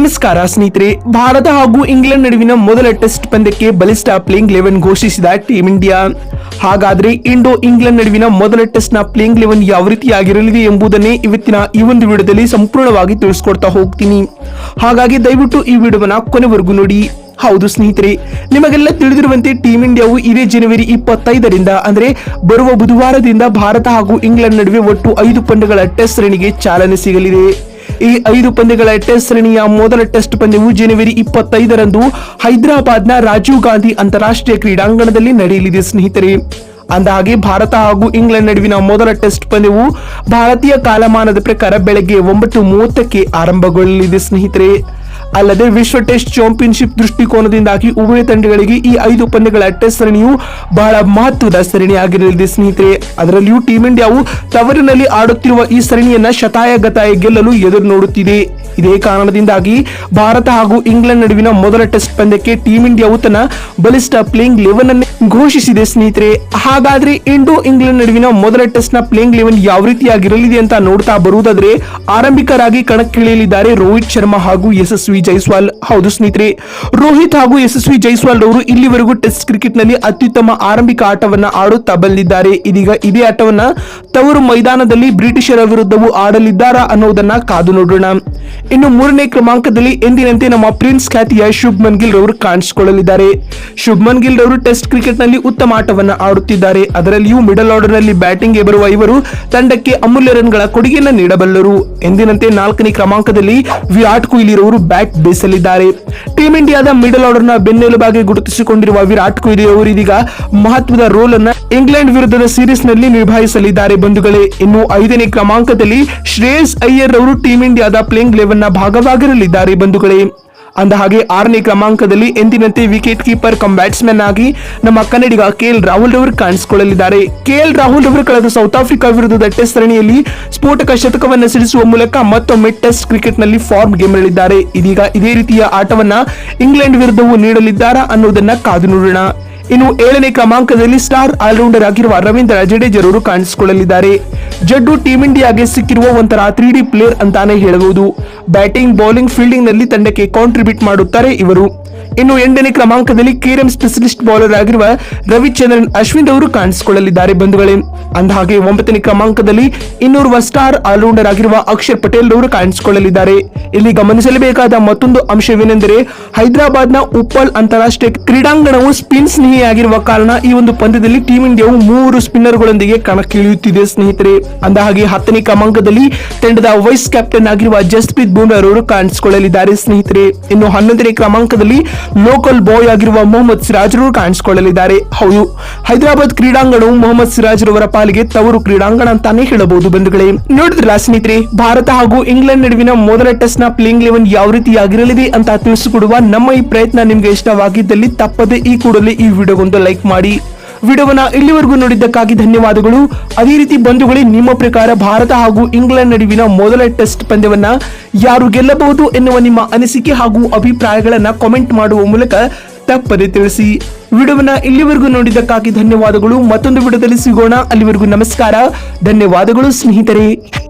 ನಮಸ್ಕಾರ ಸ್ನೇಹಿತರೆ, ಭಾರತ ಹಾಗೂ ಇಂಗ್ಲೆಂಡ್ ನಡುವಿನ ಮೊದಲ ಟೆಸ್ಟ್ ಪಂದ್ಯಕ್ಕೆ ಬಲಿಷ್ಠ ಪ್ಲೇಯಿಂಗ್ ಲೆವೆನ್ ಘೋಷಿಸಿದ ಟೀಂ ಇಂಡಿಯಾ. ಹಾಗಾದ್ರೆ ಇಂಡೋ ಇಂಗ್ಲೆಂಡ್ ನಡುವಿನ ಮೊದಲ ಟೆಸ್ಟ್ನ ಪ್ಲೇಯಿಂಗ್ ಲೆವೆನ್ ಯಾವ ರೀತಿಯಾಗಿರಲಿದೆ ಎಂಬುದನ್ನೇ ಇವತ್ತಿನ ಈ ಒಂದು ವಿಡಿಯೋದಲ್ಲಿ ಸಂಪೂರ್ಣವಾಗಿ ತಿಳಿಸ್ಕೊಡ್ತಾ ಹೋಗ್ತೀನಿ. ಹಾಗಾಗಿ ದಯವಿಟ್ಟು ಈ ವಿಡಿಯೋವನ್ನ ಕೊನೆವರೆಗೂ ನೋಡಿ. ಹೌದು ಸ್ನೇಹಿತರೆ, ನಿಮಗೆಲ್ಲ ತಿಳಿದಿರುವಂತೆ ಟೀಂ ಇಂಡಿಯಾವು ಇದೇ ಜನವರಿ ಇಪ್ಪತ್ತೈದರಿಂದ, ಅಂದರೆ ಬರುವ ಬುಧವಾರದಿಂದ ಭಾರತ ಹಾಗೂ ಇಂಗ್ಲೆಂಡ್ ನಡುವೆ ಒಟ್ಟು ಐದು ಪಂದ್ಯಗಳ ಟೆಸ್ಟ್ ಸರಣಿಗೆ ಚಾಲನೆ ಸಿಗಲಿದೆ. ಈ ಐದು ಪಂದ್ಯಗಳ ಟೆಸ್ಟ್ ಸರಣಿಯ ಮೊದಲ ಟೆಸ್ಟ್ ಪಂದ್ಯವು ಜನವರಿ ಇಪ್ಪತ್ತೈದರಂದು ಹೈದರಾಬಾದ್ನ ರಾಜೀವ್ ಗಾಂಧಿ ಅಂತಾರಾಷ್ಟ್ರೀಯ ಕ್ರೀಡಾಂಗಣದಲ್ಲಿ ನಡೆಯಲಿದೆ, ಸ್ನೇಹಿತರೆ. ಅಂದಹಾಗೆ, ಭಾರತ ಹಾಗೂ ಇಂಗ್ಲೆಂಡ್ ನಡುವಿನ ಮೊದಲ ಟೆಸ್ಟ್ ಪಂದ್ಯವು ಭಾರತೀಯ ಕಾಲಮಾನದ ಪ್ರಕಾರ ಬೆಳಗ್ಗೆ ಒಂಬತ್ತು ಮೂವತ್ತಕ್ಕೆ ಆರಂಭಗೊಳ್ಳಲಿದೆ, ಸ್ನೇಹಿತರೆ. ಅಲ್ಲದೆ ವಿಶ್ವ ಟೆಸ್ಟ್ ಚಾಂಪಿಯನ್ಶಿಪ್ ದೃಷ್ಟಿಕೋನದಿಂದಾಗಿ ಉಭಯ ತಂಡಗಳಿಗೆ ಈ ಐದು ಪಂದ್ಯಗಳ ಟೆಸ್ಟ್ ಸರಣಿಯು ಬಹಳ ಮಹತ್ವದ ಸರಣಿಯಾಗಿರಲಿದೆ ಸ್ನೇಹಿತರೆ. ಅದರಲ್ಲಿಯೂ ಟೀಂ ಇಂಡಿಯಾವು ತವರಿನಲ್ಲಿ ಆಡುತ್ತಿರುವ ಈ ಸರಣಿಯನ್ನ ಶತಾಯ ಗತಾಯ ಗೆಲ್ಲಲು ಎದುರು ನೋಡುತ್ತಿದೆ. ಇದೇ ಕಾರಣದಿಂದಾಗಿ ಭಾರತ ಹಾಗೂ ಇಂಗ್ಲೆಂಡ್ ನಡುವಿನ ಮೊದಲ ಟೆಸ್ಟ್ ಪಂದ್ಯಕ್ಕೆ ಟೀಂ ಇಂಡಿಯಾವು ತನ್ನ ಬಲಿಷ್ಠ ಪ್ಲೇಯಿಂಗ್ ಲೆವೆನ್ ಅನ್ನು ಘೋಷಿಸಿದೆ, ಸ್ನೇಹಿತರೆ. ಹಾಗಾದ್ರೆ ಇಂಡೋ ಇಂಗ್ಲೆಂಡ್ ನಡುವಿನ ಮೊದಲ ಟೆಸ್ಟ್ನ ಪ್ಲೇಯಿಂಗ್ ಲೆವೆನ್ ಯಾವ ರೀತಿಯಾಗಿರಲಿದೆ ಅಂತ ನೋಡ್ತಾ ಬರುವುದಾದ್ರೆ, ಆರಂಭಿಕರಾಗಿ ಕಣಕ್ಕಿಳಿಯಲಿದ್ದಾರೆ ರೋಹಿತ್ ಶರ್ಮಾ ಹಾಗೂ ಯಶಸ್ವಿ ಜೈಸ್ವಾಲ್. ಹೌದು ಸ್ನೇಹಿತರೆ, ರೋಹಿತ್ ಹಾಗೂ ಯಶಸ್ವಿ ಜೈಸ್ವಾಲ್ ಅವರು ಇಲ್ಲಿವರೆಗೂ ಟೆಸ್ಟ್ ಕ್ರಿಕೆಟ್ನಲ್ಲಿ ಅತ್ಯುತ್ತಮ ಆರಂಭಿಕ ಆಟವನ್ನು ಆಡುತ್ತಾ ಬಂದಿದ್ದಾರೆ. ಇದೀಗ ಇದೇ ಆಟವನ್ನ ತವರು ಮೈದಾನದಲ್ಲಿ ಬ್ರಿಟಿಷರ ವಿರುದ್ಧವೂ ಆಡಲಿದ್ದಾರಾ ಅನ್ನೋದನ್ನ ಕಾದು ನೋಡೋಣ. ಇನ್ನು ಮೂರನೇ ಕ್ರಮಾಂಕದಲ್ಲಿ ಎಂದಿನಂತೆ ನಮ್ಮ ಪ್ರಿನ್ಸ್ ಖ್ಯಾತಿಯ ಶುಭ್ಮನ್ ಗಿಲ್ ರವರು ಕಾಣಿಸಿಕೊಳ್ಳಲಿದ್ದಾರೆ. ಶುಭ್ಮನ್ ಗಿಲ್ ರವರು ಟೆಸ್ಟ್ ಕ್ರಿಕೆಟ್ನಲ್ಲಿ ಉತ್ತಮ ಆಟವನ್ನು ಆಡುತ್ತಿದ್ದಾರೆ. ಅದರಲ್ಲಿಯೂ ಮಿಡಲ್ ಆರ್ಡರ್ನಲ್ಲಿ ಬ್ಯಾಟಿಂಗ್ಗೆ ಬರುವ ಇವರು ತಂಡಕ್ಕೆ ಅಮೂಲ್ಯ ರನ್ಗಳ ಕೊಡುಗೆಯನ್ನ ನೀಡಬಲ್ಲರು. ಎಂದಿನಂತೆ ನಾಲ್ಕನೇ ಕ್ರಮಾಂಕದಲ್ಲಿ ವಿರಾಟ್ ಕೊಹ್ಲಿ ರವರು ಬ್ಯಾಟ್ ಬೀಸಲಿದ್ದಾರೆ. ಟೀಂ ಇಂಡಿಯಾದ ಮಿಡಲ್ ಆರ್ಡರ್ನ ಬೆನ್ನೆಲುಬಾಗಿ ಗುರುತಿಸಿಕೊಂಡಿರುವ ವಿರಾಟ್ ಕೊಹ್ಲಿ ಅವರು ಇದೀಗ ಮಹತ್ವದ ರೋಲ್ ಅನ್ನ ಇಂಗ್ಲೆಂಡ್ ವಿರುದ್ಧದ ಸೀರೀಸ್ನಲ್ಲಿ ನಿಭಾಯಿಸಲಿದ್ದಾರೆ ಬಂಧುಗಳೇ. ಇನ್ನು ಐದನೇ ಕ್ರಮಾಂಕದಲ್ಲಿ ಶ್ರೇಯಸ್ ಅಯ್ಯರ್ ಅವರು ಟೀಂ ಇಂಡಿಯಾದ ಪ್ಲೇಯಿಂಗ್ ಲೆವೆನ್ನ ಭಾಗವಾಗಿರಲಿದ್ದಾರೆ ಬಂಧುಗಳೇ. ಅಂದ ಹಾಗೆ ಆರನೇ ಕ್ರಮಾಂಕದಲ್ಲಿ ಎಂದಿನಂತೆ ವಿಕೆಟ್ ಕೀಪರ್ ಕಮ್ ಬ್ಯಾಟ್ಸ್ಮನ್ ಆಗಿ ನಮ್ಮ ಕನ್ನಡಿಗ ಕೆ ಎಲ್ ರಾಹುಲ್ ರವರು ಕಾಣಿಸಿಕೊಳ್ಳಲಿದ್ದಾರೆ. ಕೆ ಎಲ್ ರಾಹುಲ್ ಅವರು ಕಳೆದ ಸೌತ್ ಆಫ್ರಿಕಾ ವಿರುದ್ಧದ ಟೆಸ್ಟ್ ಸರಣಿಯಲ್ಲಿ ಸ್ಫೋಟಕ ಶತಕವನ್ನು ಸಿಡಿಸುವ ಮೂಲಕ ಮತ್ತೊಮ್ಮೆ ಟೆಸ್ಟ್ ಕ್ರಿಕೆಟ್ನಲ್ಲಿ ಫಾರ್ಮ್ ಗೆಲ್ಲಲಿದ್ದಾರೆ ಇದೀಗ ಇದೇ ರೀತಿಯ ಆಟವನ್ನ ಇಂಗ್ಲೆಂಡ್ ವಿರುದ್ಧವೂ ನೀಡಲಿದ್ದಾರಾ ಅನ್ನೋದನ್ನ ಕಾದು ನೋಡೋಣ. ಇನ್ನು ಏಳನೇ ಕ್ರಮಾಂಕದಲ್ಲಿ ಸ್ಟಾರ್ ಆಲ್ರೌಂಡರ್ ಆಗಿರುವ ರವೀಂದ್ರ ಜಡೇಜರವರು ಕಾಣಿಸಿಕೊಳ್ಳಲಿದ್ದಾರೆ. ಜಡ್ಡು ಟೀಂ ಇಂಡಿಯಾಗೆ ಸಿಕ್ಕಿರುವ ಒಂಥರ ತ್ರೀ ಡಿ ಪ್ಲೇಯರ್ ಅಂತಾನೆ ಹೇಳಬಹುದು. ಬ್ಯಾಟಿಂಗ್, ಬೌಲಿಂಗ್ ಫೀಲ್ಡಿಂಗ್ನಲ್ಲಿ ತಂಡಕ್ಕೆ ಕಾಂಟ್ರಿಬ್ಯೂಟ್ ಮಾಡುತ್ತಾರೆ ಇವರು. ಇನ್ನು ಎಂಟನೇ ಕ್ರಮಾಂಕದಲ್ಲಿ ಕೇರಂ ಸ್ಪೆಷಲಿಸ್ಟ್ ಬೌಲರ್ ಆಗಿರುವ ರವಿಚಂದ್ರನ್, ಅಶ್ವಿನ್ ಅವರು ಕಾಣಿಸಿಕೊಳ್ಳಲಿದ್ದಾರೆ ಬಂಧುಗಳೇ. ಅಂದಹಾಗೆ ಒಂಬತ್ತನೇ ಕ್ರಮಾಂಕದಲ್ಲಿ ಇನ್ನೋರ್ವ ಸ್ಟಾರ್ ಆಲ್ರೌಂಡರ್ ಆಗಿರುವ ಅಕ್ಷರ್ ಪಟೇಲ್ ಅವರು ಕಾಣಿಸಿಕೊಳ್ಳಲಿದ್ದಾರೆ. ಇಲ್ಲಿ ಗಮನಿಸಲೇಬೇಕಾದ ಮತ್ತೊಂದು ಅಂಶವೇನೆಂದರೆ ಹೈದರಾಬಾದ್ನ ಉಪ್ಪಲ್ ಅಂತಾರಾಷ್ಟ್ರೀಯ ಕ್ರೀಡಾಂಗಣವು ಸ್ಪಿನ್ ಸ್ನೇಹಿಯಾಗಿರುವ ಕಾರಣ ಈ ಒಂದು ಪಂದ್ಯದಲ್ಲಿ ಟೀಮ್ ಇಂಡಿಯಾವು ಮೂರು ಸ್ಪಿನ್ನರ್ಗಳೊಂದಿಗೆ ಕಣಕ್ಕಿಳಿಯುತ್ತಿದೆ, ಸ್ನೇಹಿತರೆ. ಅಂದಹಾಗೆ ಹತ್ತನೇ ಕ್ರಮಾಂಕದಲ್ಲಿ ತಂಡದ ವೈಸ್ ಕ್ಯಾಪ್ಟನ್ ಆಗಿರುವ ಜಸ್ಪ್ರೀತ್ ಬುಮ್ರಾ ಅವರು ಕಾಣಿಸಿಕೊಳ್ಳಲಿದ್ದಾರೆ, ಸ್ನೇಹಿತರೆ. ಇನ್ನು ಹನ್ನೊಂದನೇ ಕ್ರಮಾಂಕದಲ್ಲಿ ಲೋಕಲ್ ಬಾಯ್ ಆಗಿರುವ ಮೊಹಮ್ಮದ್ ಸಿರಾಜ್ ಅವರು ಕಾಣಿಸಿಕೊಳ್ಳಲಿದ್ದಾರೆ. ಹೌದು, ಹೈದರಾಬಾದ್ ಕ್ರೀಡಾಂಗಣವು ಮೊಹಮ್ಮದ್ ಸಿರಾಜ್ ರವರ ಪಾಲಿಗೆ ತವರು ಕ್ರೀಡಾಂಗಣ ಅಂತಾನೆ ಹೇಳಬಹುದು ಬಂಧುಗಳೇ. ನೋಡಿದ್ರಲ್ಲ, ಸ್ನೇಹಿತರೆ, ಭಾರತ ಹಾಗೂ ಇಂಗ್ಲೆಂಡ್ ನಡುವಿನ ಮೊದಲ ಟೆಸ್ಟ್ನ ಪ್ಲೇಯಿಂಗ್ ಲೆವೆನ್ ಯಾವ ರೀತಿಯಾಗಿರಲಿದೆ ಅಂತ ತಿಳಿಸಿಕೊಡುವ ನಮ್ಮ ಈ ಪ್ರಯತ್ನ ನಿಮ್ಗೆ ಇಷ್ಟವಾಗಿದ್ದಲ್ಲಿ ತಪ್ಪದೆ ಈ ಕೂಡಲೇ ಈ ವಿಡಿಯೋಗೊಂದು ಲೈಕ್ ಮಾಡಿ. ವಿಡಿಯೋವನ್ನ ಇಲ್ಲಿವರೆಗೂ ನೋಡಿದ್ದಕ್ಕಾಗಿ ಧನ್ಯವಾದಗಳು. ಅದೇ ರೀತಿ ಬಂಧುಗಳೇ, ನಿಮ್ಮ ಪ್ರಕಾರ ಭಾರತ ಹಾಗೂ ಇಂಗ್ಲೆಂಡ್ ನಡುವಿನ ಮೊದಲ ಟೆಸ್ಟ್ ಪಂದ್ಯವನ್ನ ಯಾರು ಗೆಲ್ಲಬಹುದು ಎನ್ನುವ ನಿಮ್ಮ ಅನಿಸಿಕೆ ಹಾಗೂ ಅಭಿಪ್ರಾಯಗಳನ್ನ ಕಾಮೆಂಟ್ ಮಾಡುವ ಮೂಲಕ ತಪ್ಪದೆ ತಿಳಿಸಿ. ವಿಡಿಯೋವನ್ನ ಇಲ್ಲಿವರೆಗೂ ನೋಡಿದ್ದಕ್ಕಾಗಿ ಧನ್ಯವಾದಗಳು. ಮತ್ತೊಂದು ವಿಡಿಯೋದಲ್ಲಿ ಸಿಗೋಣ. ಅಲ್ಲಿವರೆಗೂ ನಮಸ್ಕಾರ. ಧನ್ಯವಾದಗಳು ಸ್ನೇಹಿತರೆ.